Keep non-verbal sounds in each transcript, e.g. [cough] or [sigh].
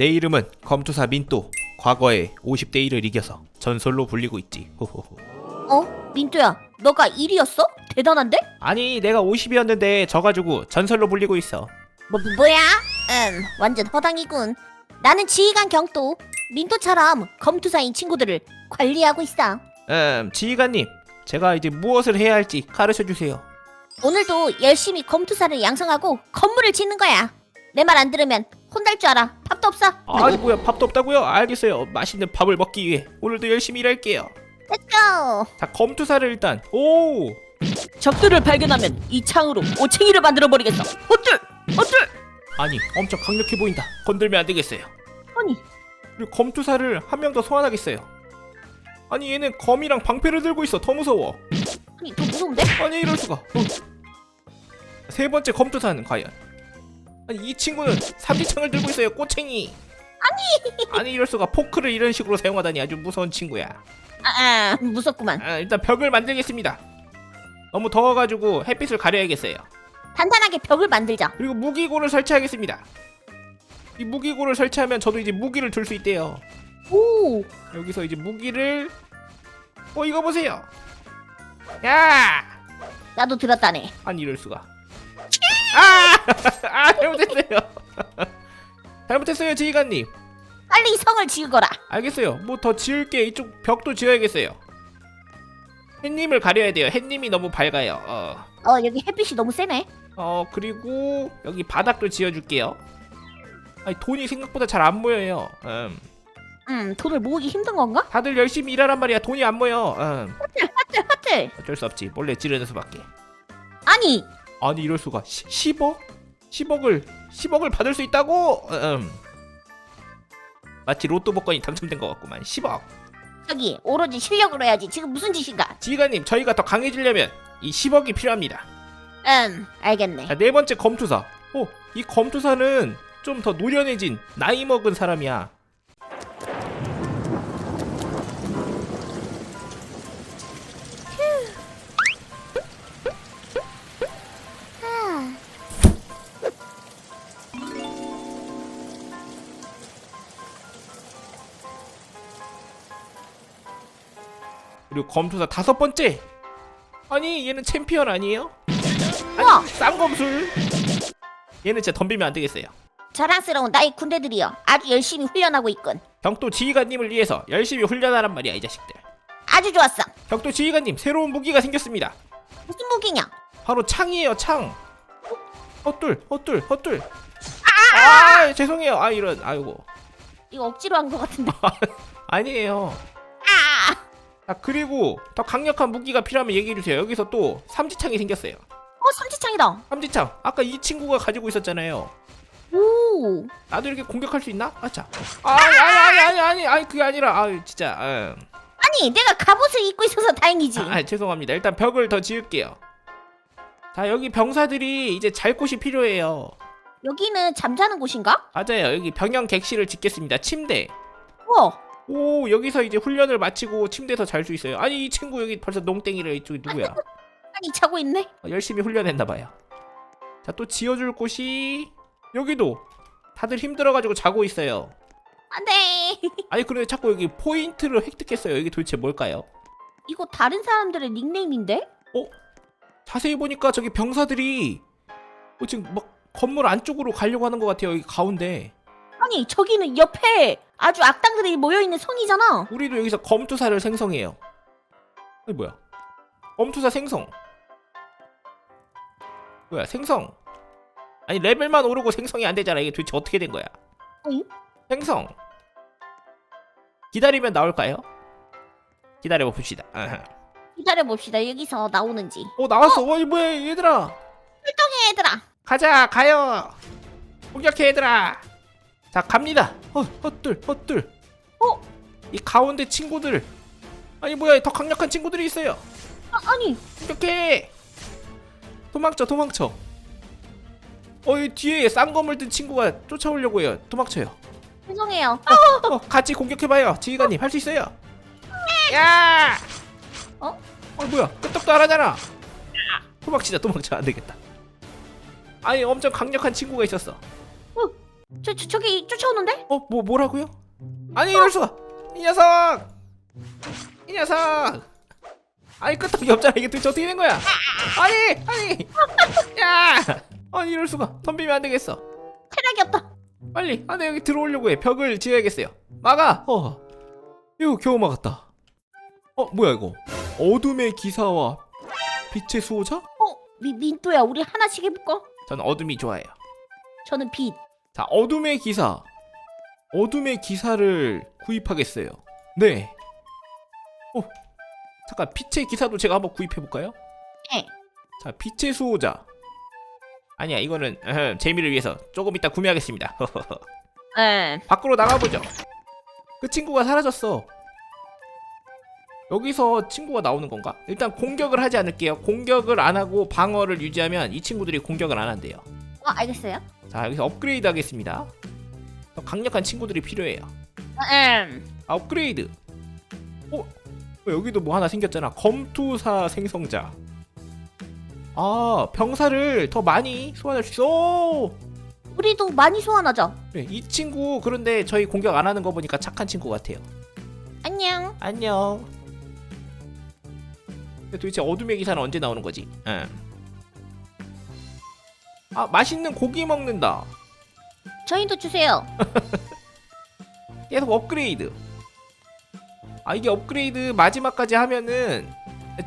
내 이름은 검투사 민또. 과거에 50대 1을 이겨서 전설로 불리고 있지. 호호호. 어? 민뚜야, 너가 1위였어? 대단한데? 아니 내가 50이었는데 져가지고 전설로 불리고 있어. 뭐, 뭐 뭐야? 음, 완전 허당이군. 나는 지휘관 경도. 민토처럼 검투사인 친구들을 관리하고 있어. 음 지휘관님 제가 이제 무엇을 해야 할지 가르쳐 주세요. 오늘도 열심히 검투사를 양성하고 건물을 짓는 거야. 내 말 안 들으면 혼날 줄 알아. 밥도 없어. 아니 뭐야 밥도 없다고요? 알겠어요. 맛있는 밥을 먹기 위해 오늘도 열심히 일할게요. 렛츠고. 자 검투사를 일단 오 적들을 발견하면 이 창으로 오챙이를 만들어 버리겠어. 어쩔? 어쩔? 아니 엄청 강력해 보인다. 건들면 안 되겠어요. 아니, 그리고 검투사를 한 명 더 소환하겠어요. 아니 얘는 검이랑 방패를 들고 있어. 더 무서워. 아니 더 무서운데? 아니 이럴 수가. 어. 세 번째 검투사는 과연? 아니 이 친구는 삼지창을 들고 있어요. 꼬챙이. 아니. 아니 이럴 수가 포크를 이런 식으로 사용하다니 아주 무서운 친구야. 아, 아 무섭구만. 아, 일단 벽을 만들겠습니다. 너무 더워가지고 햇빛을 가려야겠어요. 단단하게 벽을 만들자. 그리고 무기고를 설치하겠습니다. 이 무기고를 설치하면 저도 이제 무기를 들 수 있대요. 오, 여기서 이제 무기를 어 이거 보세요. 야! 나도 들었다네. 아니 이럴 수가. 아! 아 잘못했어요. [laughs] 잘못했어요 지휘관님. 빨리 성을 지으거라. 알겠어요. 뭐 더 지을 게 이쪽 벽도 지어야겠어요. 햇님을 가려야 돼요. 햇님이 너무 밝아요. 어. 어 여기 햇빛이 너무 세네. 어 그리고 여기 바닥도 지어줄게요. 아니 돈이 생각보다 잘 안 모여요. 음. 음 돈을 모으기 힘든 건가? 다들 열심히 일하란 말이야. 돈이 안 모여. 음. 하트 하트. 어쩔 수 없지. 몰래 지르는 수밖에. 아니 아니 이럴 수가. 시, 10억? 10억을 10억을 받을 수 있다고? 음. 마치 로또 복권이 당첨된 것 같구만. 10억. 저기 오로지 실력으로 해야지. 지금 무슨 짓인가? 지휘관님 저희가 더 강해지려면 이 10억이 필요합니다. 음 알겠네. 자, 네 번째 검투사. 어, 이 검투사는 좀 더 노련해진 나이 먹은 사람이야. 그리고 검투사 다섯 번째. 아니 얘는 챔피언 아니에요? 우와 쌍검술. 얘는 진짜 덤비면 안 되겠어요. 자랑스러운 나의 군대들이여 아주 열심히 훈련하고 있군. 벽도 지휘관님을 위해서 열심히 훈련하란 말이야 이 자식들. 아주 좋았어. 벽도 지휘관님 새로운 무기가 생겼습니다. 무슨 무기냐? 바로 창이에요 창. 헛둘 헛둘 헛둘. 아, 죄송해요. 아 이런 아이고 이거 억지로 한 것 같은데. [laughs] 아니에요. 아아 그리고 더 강력한 무기가 필요하면 얘기해 주세요. 여기서 또 삼지창이 생겼어요. 어 삼지창이다. 삼지창 아까 이 친구가 가지고 있었잖아요. 오 나도 이렇게 공격할 수 있나? 아차. 아 아니 아니 아니 아니 아니 그게 아니라 아 진짜. 아, 아니 내가 갑옷을 입고 있어서 다행이지. 아, 죄송합니다. 일단 벽을 더 지을게요. 자 여기 병사들이 이제 잘 곳이 필요해요. 여기는 잠자는 곳인가? 맞아요. 여기 병영 객실을 짓겠습니다. 침대. 우와 오 여기서 이제 훈련을 마치고 침대에서 잘 수 있어요. 아니 이 친구 여기 벌써 농땡이를 이쪽이 누구야? 아니 자고 있네. 어, 열심히 훈련했나 봐요. 자 또 지어줄 곳이 여기도 다들 힘들어가지고 자고 있어요. 안돼. [laughs] 아니 그런데 자꾸 여기 포인트를 획득했어요. 여기 도대체 뭘까요? 이거 다른 사람들의 닉네임인데? 자세히 보니까 저기 병사들이 어, 지금 막 건물 안쪽으로 가려고 하는 것 같아요. 여기 가운데. 아니 저기는 옆에 아주 악당들이 모여있는 성이잖아. 우리도 여기서 검투사를 생성해요. 아니 뭐야? 검투사 생성. 뭐야 생성? 아니 레벨만 오르고 생성이 안 되잖아. 이게 도대체 어떻게 된 거야? 응? 생성. 기다리면 나올까요? 기다려 봅시다. 아하. 기다려봅시다 여기서 나오는지. 어 나왔어. 어, 이 뭐야 얘들아. 출동해 얘들아. 가자 가요. 공격해 얘들아. 자 갑니다. 어 헛들 헛들. 어? 이 가운데 친구들. 아니 뭐야 더 강력한 친구들이 있어요. 아, 아니 공격해! 도망쳐 도망쳐 어, 이 뒤에 쌍검을 든 친구가 쫓아오려고 해요 도망쳐요 죄송해요. 어, 같이 공격해봐요 지휘관님 할 수 있어요 야! 어? 어 뭐야 끄떡도 안 하잖아 도망치자 도망쳐 안되겠다 아니 엄청 강력한 친구가 있었어 저, 저 저기 쫓아오는데? 어, 뭐 뭐라고요? 아니 이럴 수가. 이 녀석. 이 녀석. 아니 끄떡이 없잖아. 이게 도대체 어떻게 된 거야? 아니, 아니. 야. 아니 이럴 수가. 덤비면 안 되겠어. 체력이 없다. 빨리 안에 여기 들어오려고 해. 벽을 지어야겠어요. 막아. 어. 이거 겨우 막았다. 어, 뭐야 이거? 어둠의 기사와 빛의 수호자? 어, 미, 민또야, 우리 하나씩 해볼까? 저는 어둠이 좋아해요. 저는 빛. 자, 어둠의 기사. 어둠의 기사를 구입하겠어요. 네. 어, 잠깐 빛의 기사도 제가 한번 구입해 볼까요? 네. 자, 빛의 수호자. 아니야, 이거는 에헴, 재미를 위해서 조금 이따 구매하겠습니다. 에. [laughs] 밖으로 나가보죠. 그 친구가 사라졌어. 여기서 친구가 나오는 건가? 일단 공격을 하지 않을게요. 공격을 안 하고 방어를 유지하면 이 친구들이 공격을 안 한대요. 어, 알겠어요. 자, 여기서 업그레이드 하겠습니다. 더 강력한 친구들이 필요해요. 음. 아, 업그레이드. 어? 어, 여기도 뭐 하나 생겼잖아. 검투사 생성자. 아, 병사를 더 많이 소환할 수 있어. 오! 우리도 많이 소환하자. 네, 이 친구 그런데 저희 공격 안 하는 거 보니까 착한 친구 같아요. 안녕. 안녕. 근데 도대체 어둠의 기사는 언제 나오는 거지? 응. 아, 맛있는 고기 먹는다. 저희도 주세요. [laughs] 계속 업그레이드. 아 이게 업그레이드 마지막까지 하면은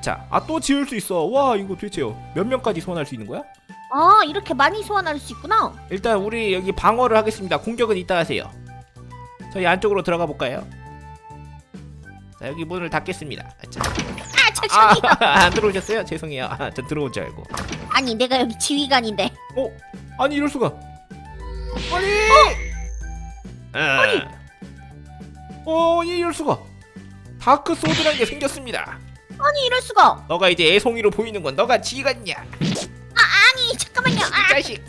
자, 아 또 지을 수 있어. 와 이거 도대체 몇 명까지 소환할 수 있는 거야? 아, 이렇게 많이 소환할 수 있구나. 일단 우리 여기 방어를 하겠습니다. 공격은 이따 하세요. 저희 안쪽으로 들어가 볼까요? 자 여기 문을 닫겠습니다. 자, 아, 저, 저기. 아, [laughs] 안 들어오셨어요? 죄송해요. 아, 전 들어온 줄 알고. 아니, 내가 여기 지휘관인데. 어? 아니 이럴 수가. 아니. 아니. 어, 아니 이럴 수가. 다크 소드라는 게 생겼습니다. 아니, 이럴 수가. 너가 이제 애송이로 보이는 건 너가 지갔냐? 아니, 잠깐만요. 이 아, 자식.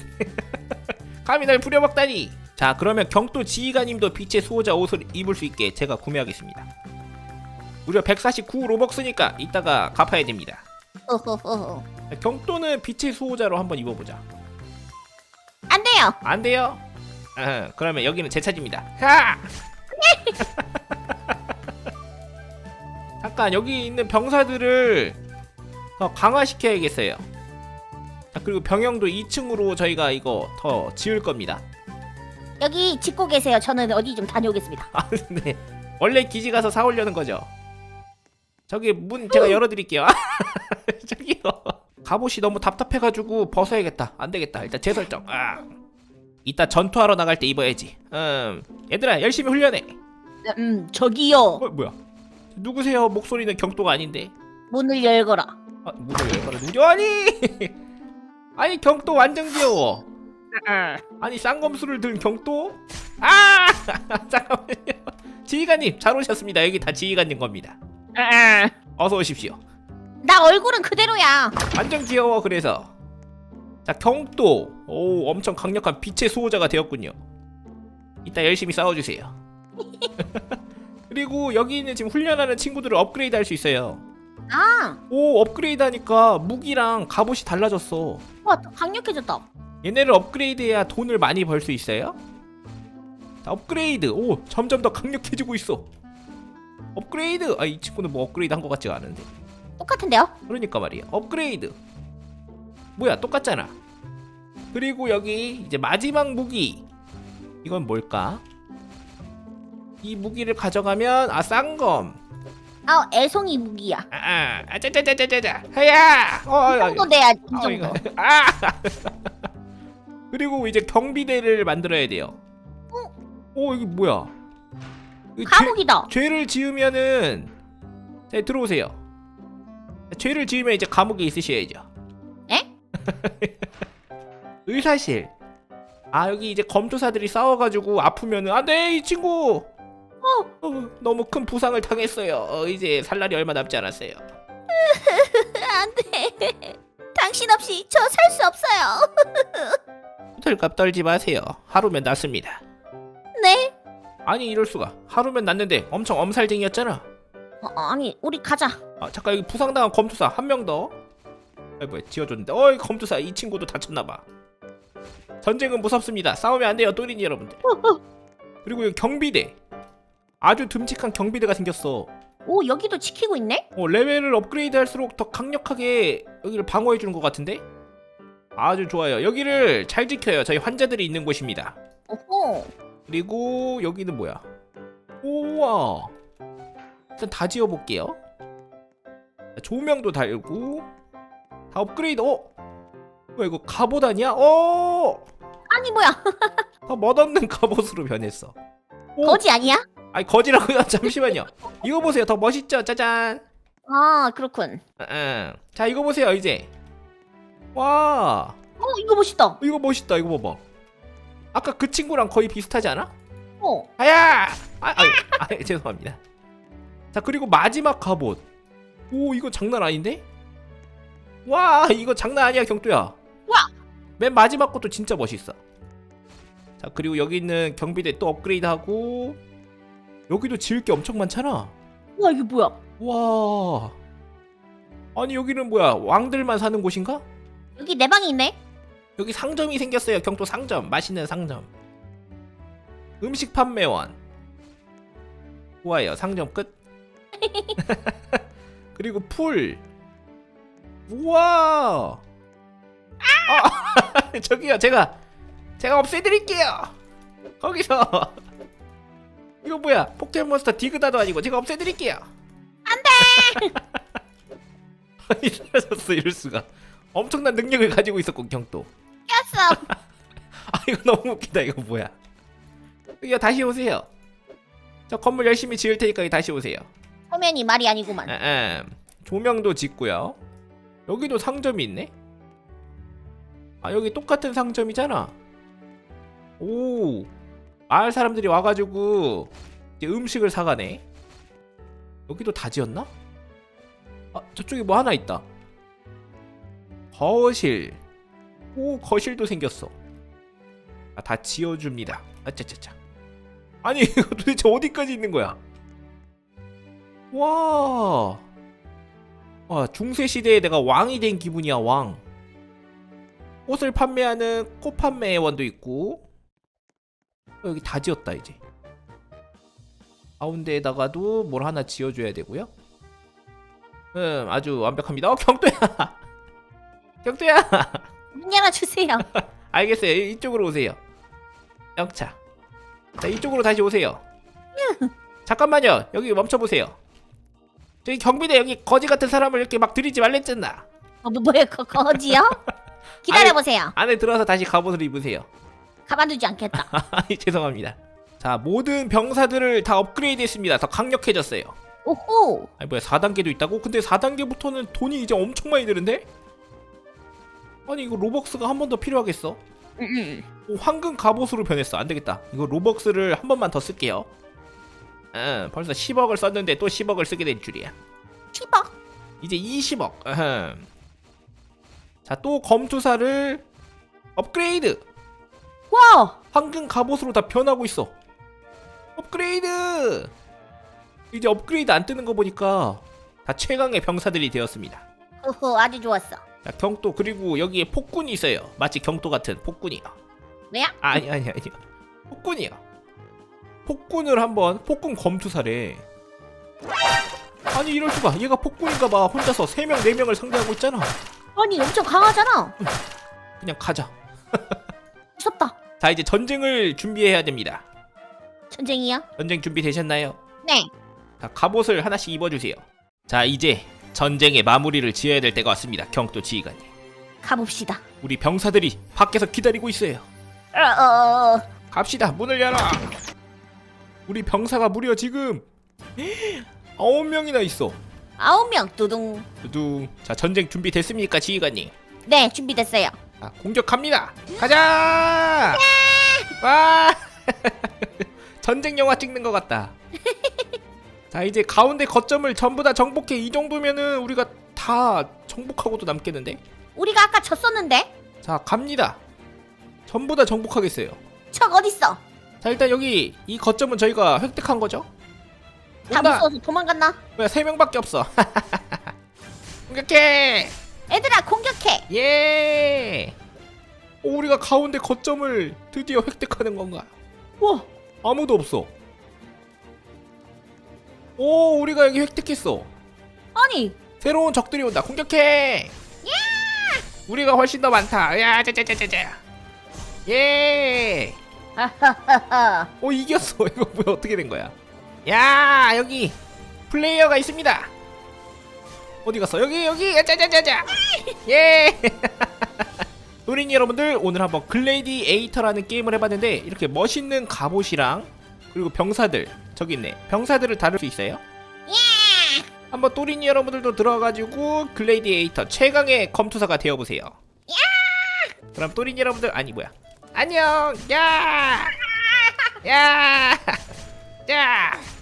[laughs] 감히 날 부려먹다니. 자, 그러면 경도 지휘관님도 빛의 수호자 옷을 입을 수 있게 제가 구매하겠습니다. 무려 149 로벅스니까 이따가 갚아야 됩니다. 어허허. 경도는 빛의 수호자로 한번 입어보자. 안 돼요. 안 돼요? 아, 그러면 여기는 제 차지입니다. 하! [laughs] 잠깐 여기 있는 병사들을 더 강화시켜야겠어요. 자, 그리고 병영도 2층으로 저희가 이거 더 지을 겁니다. 여기 짓고 계세요. 저는 어디 좀 다녀오겠습니다. 아, [laughs] 네. 원래 기지 가서 사오려는 거죠. 저기 문 제가 열어드릴게요. [laughs] 저기요. 갑옷이 너무 답답해가지고 벗어야겠다. 안 되겠다. 일단 재설정. 아. 이따 전투하러 나갈 때 입어야지. 음. 얘들아 열심히 훈련해. 음, 저기요. 어, 뭐야? 누구세요? 목소리는 경도가 아닌데. 문을 열거라. 아, 문을 열거라. 누구? 아니. [laughs] 아니 경도 완전 귀여워. 아니 쌍검수를 든 경도? 아! [laughs] 잠깐만요. 지휘관님 잘 오셨습니다. 여기 다 지휘관님 겁니다. 어서 오십시오. 나 얼굴은 그대로야. 완전 귀여워 그래서. 자 경도. 오 엄청 강력한 빛의 수호자가 되었군요. 이따 열심히 싸워주세요. [laughs] 그리고 여기 있는 지금 훈련하는 친구들을 업그레이드 할 수 있어요. 아, 오 업그레이드 하니까 무기랑 갑옷이 달라졌어. 와, 더 강력해졌다. 얘네를 업그레이드해야 돈을 많이 벌 수 있어요. 자, 업그레이드. 오, 점점 더 강력해지고 있어. 업그레이드. 아, 이 친구는 뭐 업그레이드 한 것 같지가 않은데. 똑같은데요? 그러니까 말이야. 업그레이드. 뭐야, 똑같잖아. 그리고 여기 이제 마지막 무기. 이건 뭘까? 이 무기를 가져가면 아 쌍검. 아, 애송이 무기야. 아, 아, 아, 짜자자자자자. 하야. 어, 이 어, 정도 돼야 이 어, 정도. 이거. 아! [laughs] 그리고 이제 경비대를 만들어야 돼요. 오 이게 뭐야? 이거 죄, 감옥이다. 죄를 지으면은 자 들어오세요. 죄를 지으면 이제 감옥에 있으셔야죠. 에? [laughs] 의사실. 아 여기 이제 검조사들이 싸워가지고 아프면은 안돼 이 친구. 어, 어, 너무 큰 부상을 당했어요. 어, 이제 살 날이 얼마 남지 않았어요. [laughs] 안 돼. 당신 없이 저 살 수 없어요. [laughs] 호텔값 떨지 마세요. 하루면 낫습니다. 네? 아니 이럴 수가. 하루면 낫는데 엄청 엄살쟁이였잖아. 어, 아니, 우리 가자. 아 잠깐 여기 부상당한 검투사 한 명 더. 아이 뭐야 지어줬는데 어이 검투사 이 친구도 다쳤나봐. 전쟁은 무섭습니다. 싸우면 안 돼요, 또린이 여러분들. 그리고 여기 경비대. 아주 듬직한 경비대가 생겼어. 오 여기도 지키고 있네? 어, 레벨을 업그레이드할수록 더 강력하게 여기를 방어해 주는 것 같은데? 아주 좋아요. 여기를 잘 지켜요. 저희 환자들이 있는 곳입니다. 오호. 그리고 여기는 뭐야? 우와. 일단 다 지어 볼게요. 조명도 달고 다 업그레이드. 어? 뭐야 이거 갑옷 아니야? 어! 아니 뭐야? 다 멋없는 갑옷으로 변했어. 오, 거지 아니야? 아니 거지라고요? [laughs] 잠시만요. 이거 보세요. 더 멋있죠? 짜잔. 아 그렇군. 응. 자 이거 보세요 이제. 와. 어 이거 멋있다. 이거 멋있다. 이거 봐봐. 아까 그 친구랑 거의 비슷하지 않아? 어. 아야! 아, 아, 아, [laughs] 죄송합니다. 자 그리고 마지막 갑옷. 오 이거 장난 아닌데? 와 이거 장난 아니야 경두야. 와! 맨 마지막 것도 진짜 멋있어. 자 그리고 여기 있는 경비대 또 업그레이드하고 여기도 지을 게 엄청 많잖아. 와 이게 뭐야? 와. 아니 여기는 뭐야 왕들만 사는 곳인가? 여기 내 방이 있네. 여기 상점이 생겼어요. 경도 상점. 맛있는 상점. 음식 판매원. 좋아요. 상점 끝. [laughs] 그리고 풀. 우와. 아, [laughs] 저기요. 제가 제가 없애드릴게요. 거기서. 이거 뭐야? 포켓몬스터 디그다도 아니고 제가 없애드릴게요. 안돼. [laughs] 아니 사라졌어 이럴 수가. 엄청난 능력을 가지고 있었고 경도. 꼈어. [laughs] 아 이거 너무 웃기다 이거 뭐야 이거 다시 오세요 저 건물 열심히 지을 테니까 다시 오세요 화면이 말이 아니구만. 음, 조명도 짓고요. 여기도 상점이 있네? 아 여기 똑같은 상점이잖아. 오 마을 사람들이 와가지고 이제 음식을 사가네. 여기도 다 지었나? 아 저쪽에 뭐 하나 있다. 거실. 오 거실도 생겼어. 아, 다 지어줍니다. 아차차차. 아니 [laughs] 이거 도대체 어디까지 있는 거야 와 와, 중세 시대에 내가 왕이 된 기분이야 왕 꽃을 판매하는 꽃 판매원도 있고 어, 여기 다 지었다 이제 가운데에다가도 뭘 하나 지어줘야 되고요 음 아주 완벽합니다 어 경도야 [laughs] 경도야 문 열어주세요. [laughs] 알겠어요. 이- 이쪽으로 오세요. 영차. 자, 이쪽으로 다시 오세요. 잠깐만요. 여기 멈춰 보세요. 저기 경비대 여기 거지 같은 사람을 이렇게 막 들이지 말랬잖아. 어, 뭐, 뭐야 거, 거지요? [laughs] 기다려보세요. 안에 들어서 다시 갑옷을 입으세요. 가만두지 않겠다. [laughs] 아이, 죄송합니다. 자, 모든 병사들을 다 업그레이드 했습니다. 더 강력해졌어요. 오호. 아니 뭐야 4단계도 있다고? 근데 4단계부터는 돈이 이제 엄청 많이 드는데? 아니 이거 로벅스가 한 번 더 필요하겠어? 음, 음. 오, 황금 갑옷으로 변했어. 안 되겠다. 이거 로벅스를 한 번만 더 쓸게요. 응, 벌써 10억을 썼는데 또 10억을 쓰게 될 줄이야. 10억. 이제 20억. 어흠. 자, 또 검투사를 업그레이드. 와. 황금 갑옷으로 다 변하고 있어. 업그레이드. 이제 업그레이드 안 뜨는 거 보니까 다 최강의 병사들이 되었습니다. 오호 아주 좋았어. 자, 경도 그리고 여기에 폭군이 있어요. 마치 경도 같은 폭군이요. 왜야? 아니 아니 아니 폭군이야 폭군을 한번 폭군 검투사래 아니 이럴 수가 얘가 폭군인가 봐 혼자서 3명 4명을 상대하고 있잖아 아니 엄청 강하잖아. 그냥 가자 [laughs] 무섭다. 자 이제 전쟁을 준비해야 됩니다 전쟁이야? 전쟁 준비되셨나요? 네. 자 갑옷을 하나씩 입어주세요 자 이제 전쟁의 마무리를 지어야 될 때가 왔습니다 경도 지휘관님 가봅시다. 우리 병사들이 밖에서 기다리고 있어요 어, 어, 어. 갑시다 문을 열어 우리 병사가 무려 지금 [gasps] 9명이나 있어 아홉 명 두둥. 두둥. 자 전쟁 준비 됐습니까 지휘관님? 네 준비됐어요. 자 공격합니다. 가자. 와. [laughs] 전쟁 영화 찍는 것 같다. [laughs] 자 이제 가운데 거점을 전부 다 정복해 이 정도면은 우리가 다 정복하고도 남겠는데? 우리가 아까 졌었는데. 자 갑니다. 전부 다 정복하겠어요. 적 어딨어? 자 일단 여기 이 거점은 저희가 획득한 거죠? 다 온다. 무서워서 도망갔나? 뭐야 세 명밖에 없어. [laughs] 공격해. 애들아 공격해. 예. 오, 우리가 가운데 거점을 드디어 획득하는 건가? 와, 아무도 없어. 오, 우리가 여기 획득했어. 아니 새로운 적들이 온다. 공격해. 우리가 훨씬 더 많다. 야, 짜자자자자. 예. 하하하하. 어 이겼어. [laughs] 이거 뭐야? 어떻게 된 거야? 야, 여기 플레이어가 있습니다. 어디 갔어? 여기 여기. 짜자자자. [laughs] 예. [laughs] 우린 여러분들 오늘 한번 글래디에이터라는 게임을 해봤는데 이렇게 멋있는 갑옷이랑 그리고 병사들 저기 있네 병사들을 다룰 수 있어요? 한번 또린이 여러분들도 들어가지고 글래디에이터 최강의 검투사가 되어보세요 그럼 또린이 여러분들 아니 뭐야 안녕 야! 야! 야!